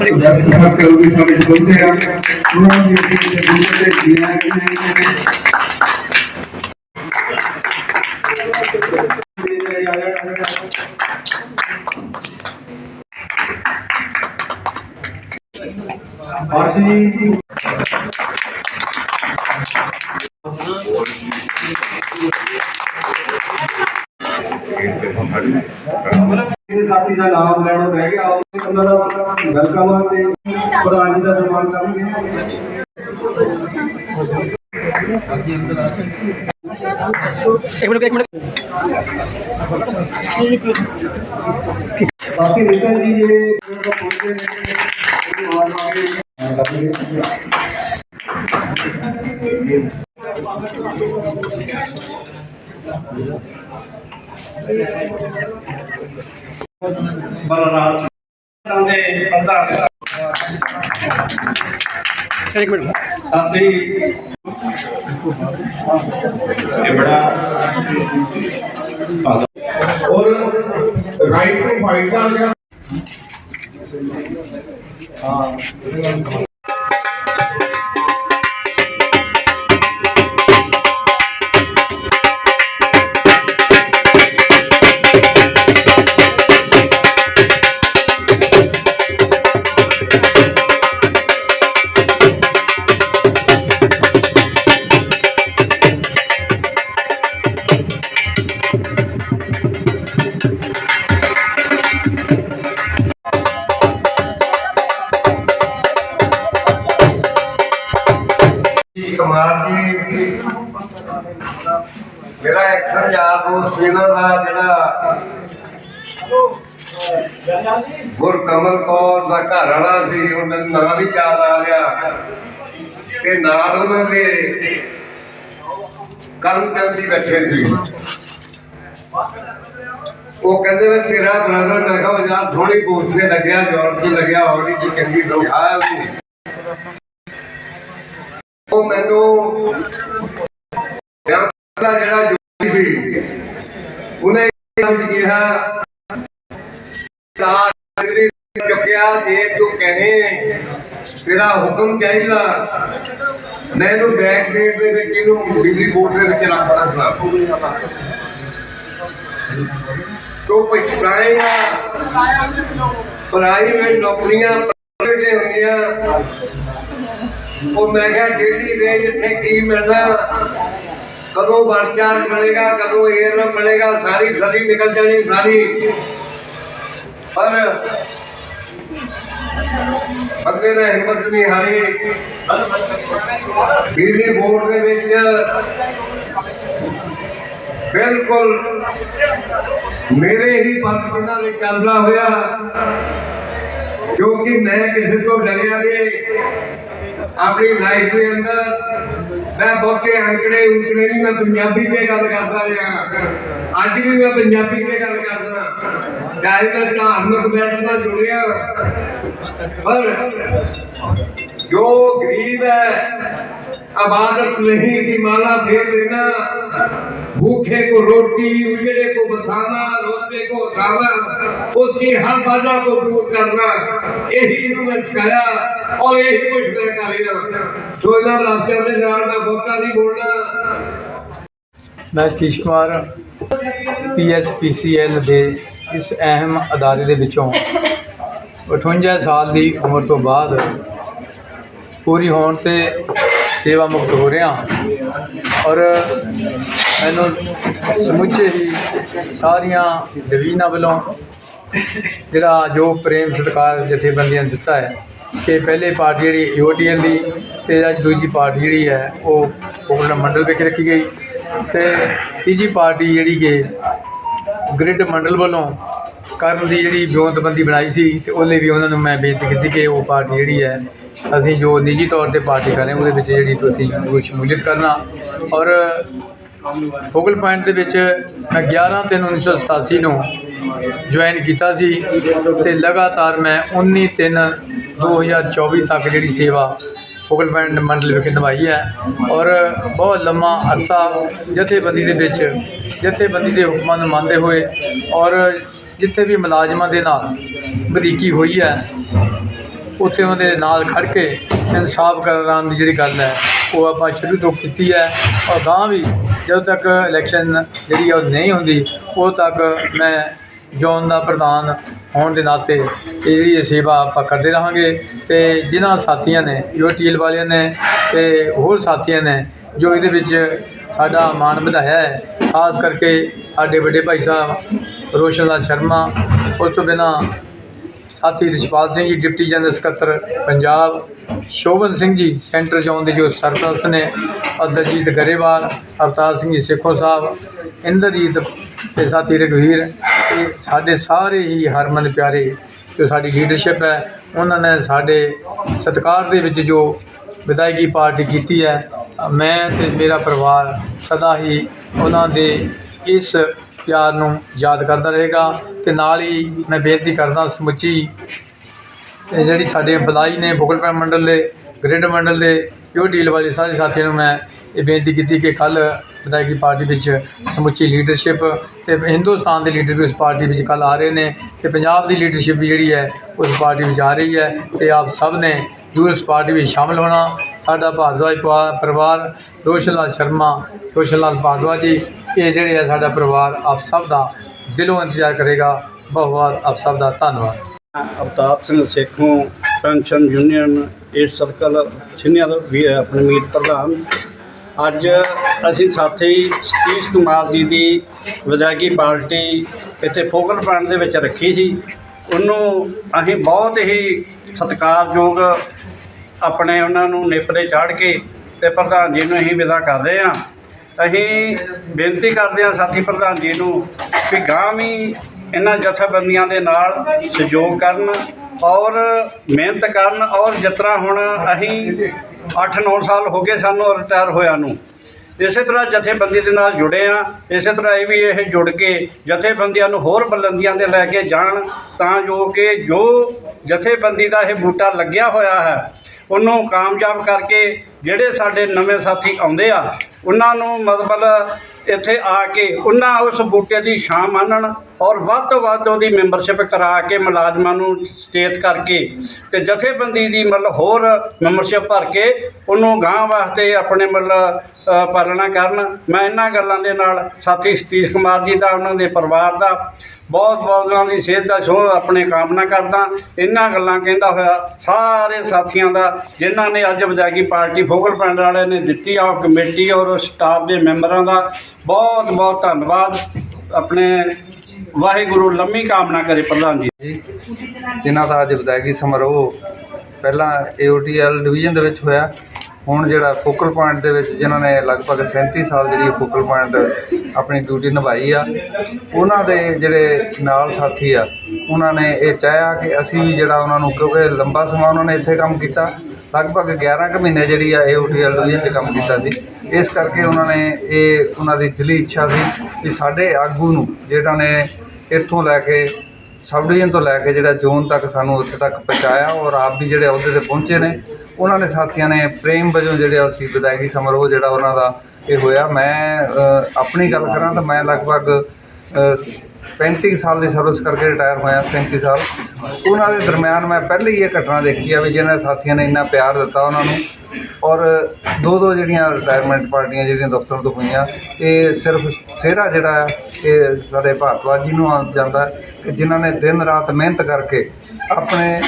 ਜਦ ਸਮਾਂ ਕਰੋਗੇ ਸਾਡੇ ਚ ਪਹੁੰਚੇ ਆ ਉਹਨਾਂ ਦੀ ਅਸੀਂ ਦੂਜੇ ਤੇ ਜੀਣਾ ਔਰ ਜੀ ਇਹ ਸਾਥੀ ਦਾ ਨਾਮ ਲੈਣਾ ਰਹਿ ਗਿਆ ਉਹ ਉਹਨਾਂ ਦਾ ਵੈਲਕਮ ਆ ਤੇ ਪ੍ਰਧਾਨ ਜੀ ਦਾ ਸਨਮਾਨ ਕਰਾਂਗੇ ਇੱਕ ਮਿੰਟ ਇੱਕ ਮਿੰਟ। ਬਾਕੀ ਰਿਟਨ ਜੀ ਜੇ ਉਹਨਾਂ ਦਾ ਪਹੁੰਚੇ ਨੇ ਉਹਦੀ ਆਵਾਜ਼ ਮਾਰੇ ਬਲਰਾਜ ਸਰ ਇੱਕ ਮਿੰਟ। ਅਸੀਂ ਇਹ ਬੜਾ ਔਰ ਰਾਈਟ ਟੂ ਫਾਈਟ ਦਾ ਜਿਹੜਾ। ਜੀ ਕੁਮਾਰ ਜੀ। ਮੇਰਾ ਇੱਕ ਪੰਜਾਬ ਉਹ ਸੇਨਾ ਦਾ ਜਿਹੜਾ ਗੁਰਕਮਲ ਕੌਰ ਦਾ ਘਰ ਵਾਲਾ ਸੀ, ਉਹਨਾਂ ਦਾ ਨਾਂ ਵੀ ਯਾਦ ਆ ਰਿਹਾ। ਤੇ ਨਾਲ ਉਹਨਾਂ ਦੇ ਕਰਮਚੰਦ ਬੈਠੇ ਸੀ। ਉਹ ਕਹਿੰਦੇ ਵੀ ਤੇਰਾ ਬ੍ਰਦਰ ਮੈਂ ਕਿਹਾ ਯਾਰ ਥੋੜੀ ਪੋਸਟ ਤੇ ਲੱਗਿਆ, ਜ਼ੋਰ 'ਚ ਲੱਗਿਆ, ਹੋਰ ਹੀ ਜੀ ਚੰਗੀ ਲੋਕ ਆਇਆ ਸੀ ਉਹ ਮੈਨੂੰ ਦਾ ਜਿਹੜਾ ਜੋਗੀ ਸੀ, ਉਹਨੇ ਇਹ ਕਿਹਾ ਤਾਂ ਜਿਹੜੀ ਚੁੱਕਿਆ, ਜੇ ਤੂੰ ਕਹੇ, ਤੇਰਾ ਹੁਕਮ ਚਾਹੀਦਾ ਮੈਂ ਬੈਕ ਡੇਟ ਦੇ ਵਿੱਚ ਇਹਨੂੰ ਬਿਜਲੀ ਬੋਰਡ ਦੇ ਵਿੱਚ ਰੱਖ ਰੱਖਦਾ ਤੋ ਪਛਤਾਏਗਾ ਪ੍ਰਾਈਵੇਟ ਨੌਕਰੀਆਂ ਪ੍ਰਾਈਵੇਟ ਹੁੰਦੀਆਂ ਉਹ ਮੈਂ ਕਿਹਾ ਡੇਲੀ ਦੇ ਇੱਥੇ ਕੀ ਮਿਲਣਾ? ਕਦੋਂ ਵਰਚਾਰ ਮਿਲੇਗਾ, ਕਦੋਂ ਏਅਰ ਮਿਲੇਗਾ, ਸਾਰੀ ਸਦੀ ਨਿਕਲ ਜਾਣੀ ਸਾਰੀ। ਪਰ ਬੰਦੇ ਨੇ ਹਿੰਮਤ ਨਹੀਂ ਹਾਰੀ। ਬਿਜਲੀ ਬੋਰਡ ਦੇ ਵਿੱਚ ਬਿਲਕੁਲ ਮੇਰੇ ਹੀ ਪੱਖ ਉਹਨਾਂ ਨੇ ਚੱਲਦਾ ਹੋਇਆ, ਕਿਉਂਕਿ ਮੈਂ ਕਿਸੇ ਤੋਂ ਡਰਿਆ ਨਹੀਂ। ਆਪਣੀ ਲਾਈਫ ਦੇ ਅੰਦਰ ਮੈਂ ਬਹੁਤੇ ਅੰਕੜੇ ਉਂਕੜੇ ਨਹੀਂ, ਮੈਂ ਪੰਜਾਬੀ ਤੇ ਗੱਲ ਕਰਦਾ ਰਿਹਾ। ਅੱਜ ਵੀ ਮੈਂ ਪੰਜਾਬੀ ਤੇ ਗੱਲ ਕਰਦਾ। ਚਾਹੇ ਮੈਂ ਧਾਰਮਿਕ ਬੈਠ ਨਾਲ ਜੁੜਿਆ। ਪਰ ਜੋ ਗਰੀਬ ਹੈ आबादत नहीं की माला फेर देना भूखे को रोटी उजड़े को बसाना रोते को उठाना उसकी हर बाधा को दूर करना यही इन्होंने सिखाया और यही कुछ मैं कर रहा सो इन्होंने रास्ते में जान मैं बहुता नहीं बोलना ਮੈਂ ਸਤੀਸ਼ ਕੁਮਾਰ ਪੀਐਸਪੀਸੀਐਲ ਦੇ ਇਸ ਅਹਿਮ ਅਦਾਰੇ ਦੇ ਵਿੱਚੋਂ 58 ਸਾਲ ਦੀ ਉਮਰ ਤੋਂ ਬਾਅਦ ਪੂਰੀ ਹੋਣ ਤੇ ਸੇਵਾ ਮੁਕਤ ਹੋ ਰਿਹਾ। ਔਰ ਮੈਨੂੰ ਸਮੁੱਚੇ ਹੀ ਸਾਰੀਆਂ ਡਿਵੀਜ਼ਨਾਂ ਵੱਲੋਂ ਜਿਹੜਾ ਜੋ ਪ੍ਰੇਮ ਸਤਿਕਾਰ ਜਥੇਬੰਦੀਆਂ ਨੇ ਦਿੱਤਾ ਹੈ ਕਿ ਪਹਿਲੇ ਪਾਰਟੀ ਜਿਹੜੀ ਯੂਟੀਐਲ ਦੀ ਤੇ ਅੱਜ ਦੂਜੀ ਪਾਰਟੀ ਜਿਹੜੀ ਹੈ ਉਹ ਕੋਲ ਮੰਡਲ ਵਿੱਚ ਰੱਖੀ ਗਈ ਤੇ ਤੀਜੀ ਪਾਰਟੀ ਜਿਹੜੀ ਕਿ ਗ੍ਰਿਡ ਮੰਡਲ ਵੱਲੋਂ ਕਰਨ ਦੀ ਜਿਹੜੀ ਵਿਉਂਤਬੰਦੀ ਬਣਾਈ ਸੀ ਤੇ ਉਹਲੇ ਵੀ ਉਹਨਾਂ ਨੂੰ ਮੈਂ ਬੇਨਤੀ ਕੀਤੀ ਕਿ ਉਹ ਪਾਰਟੀ ਜਿਹੜੀ ਹੈ ਅਸੀਂ ਜੋ ਨਿੱਜੀ ਤੌਰ ਤੇ ਪਾਰਟੀ ਕਰ ਰਹੇ ਉਹਦੇ ਵਿੱਚ ਜਿਹੜੀ ਤੁਸੀਂ ਉਹ ਸ਼ਮੂਲੀਅਤ ਕਰਨਾ। ਔਰ ਫੋਕਲ ਪੁਆਇੰਟ ਦੇ ਵਿੱਚ ਮੈਂ 11 ਤਿੰਨ 1987 ਨੂੰ ਜੁਆਇਨ ਕੀਤਾ ਸੀ ਤੇ ਲਗਾਤਾਰ ਮੈਂ 19 ਤਿੰਨ 2024 ਤੱਕ ਜਿਹੜੀ ਸੇਵਾ ਫੋਕਲ ਪੁਆਇੰਟ ਮੰਡਲ ਵਿਖੇ ਨਿਭਾਈ ਹੈ। ਔਰ ਬਹੁਤ ਲੰਮਾ ਅਰਸਾ ਜਥੇਬੰਦੀ ਦੇ ਵਿੱਚ, ਜਥੇਬੰਦੀ ਦੇ ਹੁਕਮਾਂ ਨੂੰ ਮੰਨਦੇ ਹੋਏ ਔਰ ਜਿੱਥੇ ਵੀ ਮੁਲਾਜ਼ਮਾਂ ਦੇ ਨਾਲ ਵਧੀਕੀ ਹੋਈ ਹੈ ਉੱਥੇ ਉਹਦੇ ਨਾਲ ਖੜ੍ਹ ਕੇ ਇਨਸਾਫ ਕਰਾਉਣ ਦੀ ਜਿਹੜੀ ਗੱਲ ਹੈ, ਉਹ ਆਪਾਂ ਸ਼ੁਰੂ ਤੋਂ ਕੀਤੀ ਹੈ। ਔਰ ਗਾਂ ਵੀ ਜਦੋਂ ਤੱਕ ਇਲੈਕਸ਼ਨ ਜਿਹੜੀ ਆ ਉਹ ਨਹੀਂ ਹੁੰਦੀ, ਉਦੋਂ ਤੱਕ ਮੈਂ ਜੋਨ ਦਾ ਪ੍ਰਧਾਨ ਹੋਣ ਦੇ ਨਾਤੇ ਇਹ ਜਿਹੜੀ ਇਹ ਸੇਵਾ ਆਪਾਂ ਕਰਦੇ ਰਹਾਂਗੇ। ਅਤੇ ਜਿਨ੍ਹਾਂ ਸਾਥੀਆਂ ਨੇ ਯੂਟੀਐਲ ਵਾਲਿਆਂ ਨੇ ਅਤੇ ਹੋਰ ਸਾਥੀਆਂ ਨੇ, ਜੋ ਇਹਦੇ ਵਿੱਚ ਸਾਡਾ ਮਾਣ ਵਧਾਇਆ ਹੈ, ਖਾਸ ਕਰਕੇ ਸਾਡੇ ਵੱਡੇ ਭਾਈ ਸਾਹਿਬ ਰੋਸ਼ਨ ਲਾਲ ਸ਼ਰਮਾ, ਉਸ ਤੋਂ ਬਿਨਾਂ ਸਾਥੀ ਰਿਸ਼ਪਾਲ ਸਿੰਘ ਜੀ, ਡਿਪਟੀ ਜਨਰਲ ਸਕੱਤਰ, ਪੰਜਾਬ। ਸ਼ੋਭਨ ਸਿੰਘ ਜੀ, ਸੈਂਟਰ ਜ਼ੋਨ ਦੇ ਜੋ ਸਰਪ੍ਰਸਤ ਨੇ ਅਦਰਜੀਤ ਗਰੇਵਾਲ, ਅਵਤਾਰ ਸਿੰਘ ਜੀ, ਸੇਖੋ ਸਾਹਿਬ, ਇੰਦਰਜੀਤ ਤੇ ਸਾਥੀ ਰਘਵੀਰ ਇਹ ਸਾਡੇ ਸਾਰੇ ਹੀ ਹਰਮਨ ਪਿਆਰੇ ਜੋ ਸਾਡੀ ਲੀਡਰਸ਼ਿਪ ਹੈ, ਉਹਨਾਂ ਨੇ ਸਾਡੇ ਸਤਿਕਾਰ ਦੇ ਵਿੱਚ ਜੋ ਵਿਦਾਇਗੀ ਪਾਰਟੀ ਕੀਤੀ ਹੈ, ਮੈਂ ਤੇ ਮੇਰਾ ਪਰਿਵਾਰ ਸਦਾ ਹੀ ਉਹਨਾਂ ਦੇ ਇਸ ਪਿਆਰ ਨੂੰ ਯਾਦ ਕਰਦਾ ਰਹੇਗਾ ਤੇ ਨਾਲ ਹੀ ਮੈਂ ਬੇਨਤੀ ਕਰਦਾ ਸਮੁੱਚੀ ਜਿਹੜੀ ਸਾਡੇ ਬਲਾਈ ਨੇ ਬੁਗਲਪੁਰ ਮੰਡਲ ਦੇ, ਗ੍ਰਿਡ ਮੰਡਲ ਦੇ, ਜੋ ਡੀਲ ਵਾਲੇ ਸਾਰੇ ਸਾਥੀਆਂ ਨੂੰ ਮੈਂ ਇਹ ਬੇਨਤੀ ਕੀਤੀ ਕਿ ਕੱਲ ਵਿਦਾਇਗੀ ਪਾਰਟੀ ਵਿੱਚ ਸਮੁੱਚੀ ਲੀਡਰਸ਼ਿਪ ਅਤੇ ਹਿੰਦੁਸਤਾਨ ਦੇ ਲੀਡਰ ਵੀ ਉਸ ਪਾਰਟੀ ਵਿੱਚ ਕੱਲ੍ਹ ਆ ਰਹੇ ਨੇ ਅਤੇ ਪੰਜਾਬ ਦੀ ਲੀਡਰਸ਼ਿਪ ਵੀ ਜਿਹੜੀ ਹੈ ਉਸ ਪਾਰਟੀ ਵਿੱਚ ਆ ਰਹੀ ਹੈ ਅਤੇ ਆਪ ਸਭ ਨੇ ਜ਼ਰੂਰ ਇਸ ਪਾਰਟੀ ਵਿੱਚ ਸ਼ਾਮਲ ਹੋਣਾ। ਸਾਡਾ ਭਾਰਦਵਾਜ ਪਰਿਵਾਰ ਰੋਸ਼ਨ ਲਾਲ ਸ਼ਰਮਾ ਰੋਸ਼ਨ ਲਾਲ ਭਾਰਦਵਾਜ ਜੀ, ਇਹ ਜਿਹੜੇ ਆ ਸਾਡਾ ਪਰਿਵਾਰ ਆਪ ਸਭ ਦਾ ਦਿਲੋਂ ਇੰਤਜ਼ਾਰ ਕਰੇਗਾ। ਬਹੁਤ ਬਹੁਤ ਆਪ ਸਭ ਦਾ ਧੰਨਵਾਦ। ਅਵਤਾਰ ਸਿੰਘ ਸੇਖੋਂ ਪੈਨਸ਼ਨ ਯੂਨੀਅਨ, ਇਹ ਸਰਕਲ, ਸੀਨੀਅਰ ਵੀ ਆਪਣੇ ਮੀਤ ਪ੍ਰਧਾਨ। ਅੱਜ ਅਸੀਂ ਸਾਥੀ ਸਤੀਸ਼ ਕੁਮਾਰ ਜੀ ਦੀ ਵਿਦਾਇਗੀ ਪਾਰਟੀ ਇੱਥੇ ਫੋਕਲ ਪੁਆਇੰਟ ਦੇ ਵਿੱਚ ਰੱਖੀ ਸੀ। ਉਹਨੂੰ ਅਸੀਂ ਬਹੁਤ ਹੀ ਸਤਿਕਾਰਯੋਗ ਆਪਣੇ ਉਹਨਾਂ ਨੂੰ ਨੇਪਰੇ ਚਾੜ ਕੇ ਤੇ ਪ੍ਰਧਾਨ ਜੀ ਨੂੰ ਅਸੀਂ ਵਿਦਾ ਕਰ ਰਹੇ ਹਾਂ। ਅਸੀਂ ਬੇਨਤੀ ਕਰਦੇ ਹਾਂ ਸਾਥੀ ਪ੍ਰਧਾਨ ਜੀ ਨੂੰ ਕਿ ਗਾਂ ਵੀ ਇਹਨਾਂ ਜਥੇਬੰਦੀਆਂ ਦੇ ਨਾਲ ਸਹਿਯੋਗ ਕਰਨ ਔਰ ਮਿਹਨਤ ਕਰਨ ਔਰ ਜਿਸ ਤਰ੍ਹਾਂ ਹੁਣ ਅਸੀਂ 8-9 ਸਾਲ ਹੋ ਗਏ ਸਾਨੂੰ ਰਿਟਾਇਰ ਹੋਇਆ ਨੂੰ। ਇਸੇ ਤਰ੍ਹਾਂ ਜਥੇਬੰਦੀ ਦੇ ਨਾਲ ਜੁੜੇ ਆ ਇਸੇ ਤਰ੍ਹਾਂ ਇਹ ਵੀ ਇਹ ਜੁੜ ਕੇ ਜਥੇਬੰਦੀਆਂ ਨੂੰ ਹੋਰ ਬੁਲੰਦੀਆਂ ਤੇ ਲੈ ਕੇ ਜਾਣ ਤਾਂ ਜੋ ਕਿ ਜੋ ਜਥੇਬੰਦੀ ਦਾ ਇਹ ਬੂਟਾ ਲੱਗਿਆ ਹੋਇਆ ਹੈ, ਉਹਨੂੰ ਕਾਮਯਾਬ ਕਰਕੇ ਜਿਹੜੇ ਸਾਡੇ ਨਵੇਂ ਸਾਥੀ ਆਉਂਦੇ ਆ, ਉਹਨਾਂ ਨੂੰ ਮਤਲਬ ਇੱਥੇ ਆ ਕੇ ਉਹਨਾਂ ਉਸ ਬੂਟੇ ਦੀ ਛਾਂ ਮਾਨਣ ਔਰ ਵੱਧ ਤੋਂ ਵੱਧ ਉਹਦੀ ਮੈਂਬਰਸ਼ਿਪ ਕਰਾ ਕੇ ਮੁਲਾਜ਼ਮਾਂ ਨੂੰ ਸਚੇਤ ਕਰਕੇ ਤੇ ਜਥੇਬੰਦੀ ਦੀ ਮਤਲਬ ਹੋਰ ਮੈਂਬਰਸ਼ਿਪ ਭਰ ਕੇ ਉਹਨੂੰ ਗਾਂ ਵਾਸਤੇ ਆਪਣੇ ਮਤਲਬ ਪਾਲਣਾ ਕਰਨ। ਮੈਂ ਇਹਨਾਂ ਗੱਲਾਂ ਦੇ ਨਾਲ ਸਾਥੀ ਸਤੀਸ਼ ਕੁਮਾਰ ਜੀ ਦਾ, ਉਹਨਾਂ ਦੇ ਪਰਿਵਾਰ ਦਾ ਬਹੁਤ ਬਹੁਤ ਉਹਨਾਂ ਦੀ ਸਿਹਤ ਦਾ ਸੋ ਆਪਣੇ ਕਾਮਨਾ ਕਰਦਾ। ਇਹਨਾਂ ਗੱਲਾਂ ਕਹਿੰਦਾ ਹੋਇਆ ਸਾਰੇ ਸਾਥੀਆਂ ਦਾ, ਜਿਨ੍ਹਾਂ ਨੇ ਅੱਜ ਵਿਦਾਇਗੀ ਪਾਰਟੀ ਫੋਕਲ ਪਿੰਡ ਵਾਲਿਆਂ ਨੇ ਦਿੱਤੀ ਆ, ਉਹ ਕਮੇਟੀ ਔਰ ਸਟਾਫ ਦੇ ਮੈਂਬਰਾਂ ਦਾ ਬਹੁਤ ਬਹੁਤ ਧੰਨਵਾਦ। ਆਪਣੇ ਵਾਹਿਗੁਰੂ, ਲੰਮੀ ਕਾਮਨਾ ਕਰੇ ਪ੍ਰਧਾਨ ਜੀ। ਜਿਨ੍ਹਾਂ ਦਾ ਅੱਜ ਵਿਦਾਇਗੀ ਸਮਾਰੋਹ ਪਹਿਲਾਂ ਏਓਟੀਐਲ ਡਿਵੀਜ਼ਨ ਦੇ ਵਿੱਚ ਹੋਇਆ, ਹੁਣ ਜਿਹੜਾ ਫੋਕਲ ਪੁਆਇੰਟ ਦੇ ਵਿੱਚ ਜਿਨ੍ਹਾਂ ਨੇ ਲਗਭਗ 37 ਸਾਲ ਜਿਹੜੀ ਫੋਕਲ ਪੁਆਇੰਟ ਆਪਣੀ ਡਿਊਟੀ ਨਿਭਾਈ ਆ, ਉਹਨਾਂ ਦੇ ਜਿਹੜੇ ਨਾਲ ਸਾਥੀ ਆ, ਉਹਨਾਂ ਨੇ ਇਹ ਚਾਹਿਆ ਕਿ ਅਸੀਂ ਵੀ ਜਿਹੜਾ ਉਹਨਾਂ ਨੂੰ, ਕਿਉਂਕਿ ਲੰਬਾ ਸਮਾਂ ਉਹਨਾਂ ਨੇ ਇੱਥੇ ਕੰਮ ਕੀਤਾ ਲਗਭਗ 11 ਕੁ ਮਹੀਨੇ ਜਿਹੜੀ ਆ ਏਓਟੀਐਲ ਡਿਵੀਜ਼ਨ 'ਚ ਕੰਮ ਕੀਤਾ ਸੀ। ਇਸ ਕਰਕੇ ਉਹਨਾਂ ਨੇ ਇਹ ਉਹਨਾਂ ਦੀ ਦਿਲੀ ਇੱਛਾ ਸੀ ਕਿ ਸਾਡੇ ਆਗੂ ਨੂੰ, ਜਿਹੜਾ ਨੇ ਇੱਥੋਂ ਲੈ ਕੇ ਸਬ ਡਿਵੀਜ਼ਨ ਤੋਂ ਲੈ ਕੇ ਜਿਹੜਾ ਜ਼ੋਨ ਤੱਕ ਸਾਨੂੰ ਉੱਥੇ ਤੱਕ ਪਹੁੰਚਾਇਆ ਔਰ ਆਪ ਵੀ ਜਿਹੜੇ ਅਹੁਦੇ ਤੇ ਪਹੁੰਚੇ ਨੇ, ਉਹਨਾਂ ਨੇ ਸਾਥੀਆਂ ਨੇ ਪ੍ਰੇਮ ਵਜੋਂ ਜਿਹੜੇ ਅਸੀਂ ਵਿਦਾਇਗੀ ਸਮਾਰੋਹ ਜਿਹੜਾ ਉਹਨਾਂ ਦਾ ਇਹ ਹੋਇਆ। ਮੈਂ ਆਪਣੀ ਗੱਲ ਕਰਾਂ ਤਾਂ ਮੈਂ ਲਗਭਗ 35 ਸਾਲ ਦੀ ਸਰਵਿਸ ਕਰਕੇ ਰਿਟਾਇਰ ਹੋਇਆ 37 ਸਾਲ। ਉਹਨਾਂ ਦੇ ਦਰਮਿਆਨ ਮੈਂ ਪਹਿਲੀ ਇਹ ਘਟਨਾ ਦੇਖੀ ਆ ਵੀ ਜਿਹਨਾਂ ਸਾਥੀਆਂ ਨੇ ਇੰਨਾ ਪਿਆਰ ਦਿੱਤਾ ਉਹਨਾਂ ਨੂੰ। ਔਰ ਦੋ ਦੋ ਜਿਹੜੀਆਂ ਰਿਟਾਇਰਮੈਂਟ ਪਾਰਟੀਆਂ ਜਿਹੜੀਆਂ ਦਫ਼ਤਰ ਤੋਂ ਹੋਈਆਂ, ਇਹ ਸਿਰਫ ਸਿਹਰਾ ਜਿਹੜਾ ਇਹ ਸਾਡੇ ਭਾਰਤਵਾਜ ਜੀ ਨੂੰ ਆ ਜਾਂਦਾ ਹੈ ਕਿ ਜਿਨ੍ਹਾਂ ਨੇ ਦਿਨ ਰਾਤ ਮਿਹਨਤ ਕਰਕੇ ਆਪਣੇ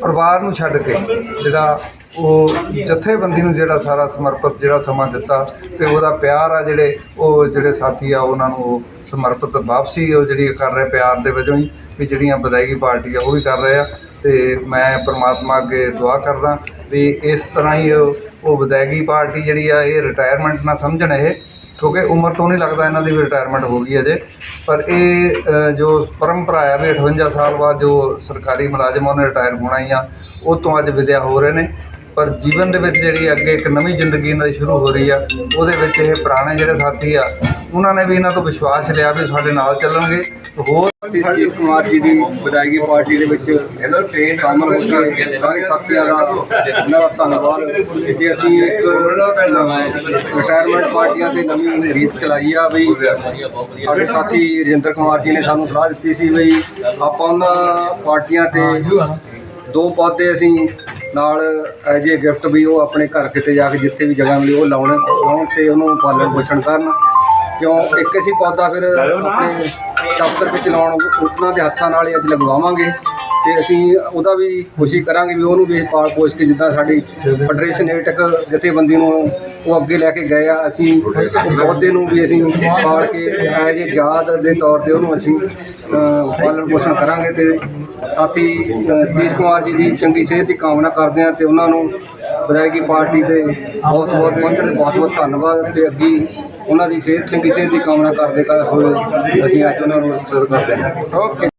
ਪਰਿਵਾਰ ਨੂੰ ਛੱਡ ਕੇ ਜਿਹੜਾ ਉਹ ਜਥੇਬੰਦੀ ਨੂੰ ਜਿਹੜਾ ਸਾਰਾ ਸਮਰਪਿਤ ਜਿਹੜਾ ਸਮਾਂ ਦਿੱਤਾ ਤੇ ਉਹਦਾ ਪਿਆਰ ਆ ਜਿਹੜੇ, ਉਹ ਜਿਹੜੇ ਸਾਥੀ ਆ, ਉਹਨਾਂ ਨੂੰ ਉਹ ਸਮਰਪਿਤ ਵਾਪਸੀ ਉਹ ਜਿਹੜੀ ਕਰ ਰਹੇ ਪਿਆਰ ਦੇ ਵਜੋਂ ਹੀ ਵੀ ਜਿਹੜੀਆਂ ਵਿਦਾਇਗੀ ਪਾਰਟੀ ਆ, ਉਹ ਵੀ ਕਰ ਰਹੇ ਆ। ਤੇ ਮੈਂ ਪ੍ਰਮਾਤਮਾ ਅੱਗੇ ਦੁਆ ਕਰਦਾ ਵੀ ਇਸ ਤਰ੍ਹਾਂ ਹੀ ਉਹ ਉਹ ਵਿਦਾਇਗੀ ਪਾਰਟੀ ਜਿਹੜੀ ਆ, ਇਹ ਰਿਟਾਇਰਮੈਂਟ ਨਾ ਸਮਝਣ ਇਹ, ਕਿਉਂਕਿ ਉਮਰ ਤੋਂ ਨਹੀਂ ਲੱਗਦਾ ਇਹਨਾਂ ਦੀ ਵੀ ਰਿਟਾਇਰਮੈਂਟ ਹੋ ਗਈ ਅਜੇ। ਪਰ ਇਹ ਜੋ ਪਰੰਪਰਾ ਹੈ ਵੀ 58 ਸਾਲ ਬਾਅਦ ਜੋ ਸਰਕਾਰੀ ਮੁਲਾਜ਼ਮ ਉਹਨੇ ਰਿਟਾਇਰ ਹੋਣਾ ਹੀ ਆ, ਉਹ ਤੋਂ ਅੱਜ ਵਿਦਿਆ ਹੋ ਰਹੇ ਨੇ। ਪਰ ਜੀਵਨ ਦੇ ਵਿੱਚ ਜਿਹੜੀ ਅੱਗੇ ਇੱਕ ਨਵੀਂ ਜ਼ਿੰਦਗੀ ਇਹਨਾਂ ਦੀ ਸ਼ੁਰੂ ਹੋ ਰਹੀ ਆ, ਉਹਦੇ ਵਿੱਚ ਇਹ ਪੁਰਾਣੇ ਜਿਹੜੇ ਸਾਥੀ ਆ, ਉਹਨਾਂ ਨੇ ਵੀ ਇਹਨਾਂ ਤੋਂ ਵਿਸ਼ਵਾਸ ਲਿਆ ਵੀ ਸਾਡੇ ਨਾਲ ਚੱਲਣਗੇ। ਹੋਰ ਸਤੀਸ਼ ਕੁਮਾਰ ਜੀ ਦੀ ਵਿਦਾਇਗੀ ਪਾਰਟੀ ਦੇ ਵਿੱਚ ਸ਼ਾਮਲ ਹੋ ਕੇ ਸਾਰੇ ਸਾਥੀਆਂ ਦਾ ਇਹਨਾਂ ਦਾ ਧੰਨਵਾਦ। ਕਿ ਅਸੀਂ ਇੱਕ ਰਿਟਾਇਰਮੈਂਟ ਪਾਰਟੀਆਂ ਤੇ ਨਵੀਂ ਰੀਤ ਚਲਾਈ ਆ ਵੀ ਸਾਡੇ ਸਾਥੀ ਰਜਿੰਦਰ ਕੁਮਾਰ ਜੀ ਨੇ ਸਾਨੂੰ ਸਲਾਹ ਦਿੱਤੀ ਸੀ ਵੀ ਆਪਾਂ ਉਹਨਾਂ ਪਾਰਟੀਆਂ ਤੇ ਦੋ ਪੌਦੇ ਅਸੀਂ ਨਾਲ ਐਜ ਏ ਗਿਫਟ ਵੀ ਉਹ ਆਪਣੇ ਘਰ ਕਿਤੇ ਜਾ ਕੇ ਜਿੱਥੇ ਵੀ ਜਗ੍ਹਾ ਮਿਲੀ ਉਹ ਲਾਉਣ ਲਾਉਣ ਤੇ ਉਹਨੂੰ ਪਾਲਣ ਪੋਸ਼ਣ ਕਰਨ। ਕਿਉਂ? ਇੱਕ ਅਸੀਂ ਪੌਦਾ ਫਿਰ ਆਪਣੇ ਦਫ਼ਤਰ ਵਿੱਚ ਲਾਉਣ ਉਹਨਾਂ ਦੇ ਹੱਥਾਂ ਨਾਲ ਹੀ ਅੱਜ ਲਗਵਾਵਾਂਗੇ। ਤੇ ਅਸੀਂ ਉਹਦਾ ਵੀ ਖੁਸ਼ੀ ਕਰਾਂਗੇ ਵੀ ਉਹਨੂੰ ਵੀ ਪਾਲ ਪੋਸ਼ ਕੇ ਜਿੱਦਾਂ ਸਾਡੀ ਫੈਡਰੇਸ਼ਨ ਏਟਕ ਜਥੇਬੰਦੀ ਨੂੰ ਉਹ ਅੱਗੇ ਲੈ ਕੇ ਗਏ ਆ, ਅਸੀਂ ਉਹ ਪੌਦੇ ਨੂੰ ਵੀ ਅਸੀਂ ਪਾਲ ਕੇ ਐਜ ਏ ਯਾਦ ਦੇ ਤੌਰ ਤੇ ਉਹਨੂੰ ਅਸੀਂ ਪਾਲਣ ਪੋਸ਼ਣ ਕਰਾਂਗੇ ਤੇ ਸਾਥੀ ਸਤੀਸ਼ ਕੁਮਾਰ ਜੀ ਦੀ ਚੰਗੀ ਸਿਹਤ ਦੀ ਕਾਮਨਾ ਕਰਦੇ ਹਾਂ ਤੇ ਉਹਨਾਂ ਨੂੰ ਵਿਧਾਇਕੀ ਪਾਰਟੀ ਤੇ ਬਹੁਤ ਬਹੁਤ ਪਹੁੰਚਣ ਬਹੁਤ ਬਹੁਤ ਧੰਨਵਾਦ ਤੇ ਅੱਗੇ ਉਹਨਾਂ ਦੀ ਸਿਹਤ, ਚੰਗੀ ਸਿਹਤ ਦੀ ਕਾਮਨਾ ਕਰਦੇ ਹੋਏ ਅਸੀਂ ਅੱਜ ਉਹਨਾਂ ਨੂੰ ਸਰ ਕਰਦੇ ਹਾਂ। ਓਕੇ।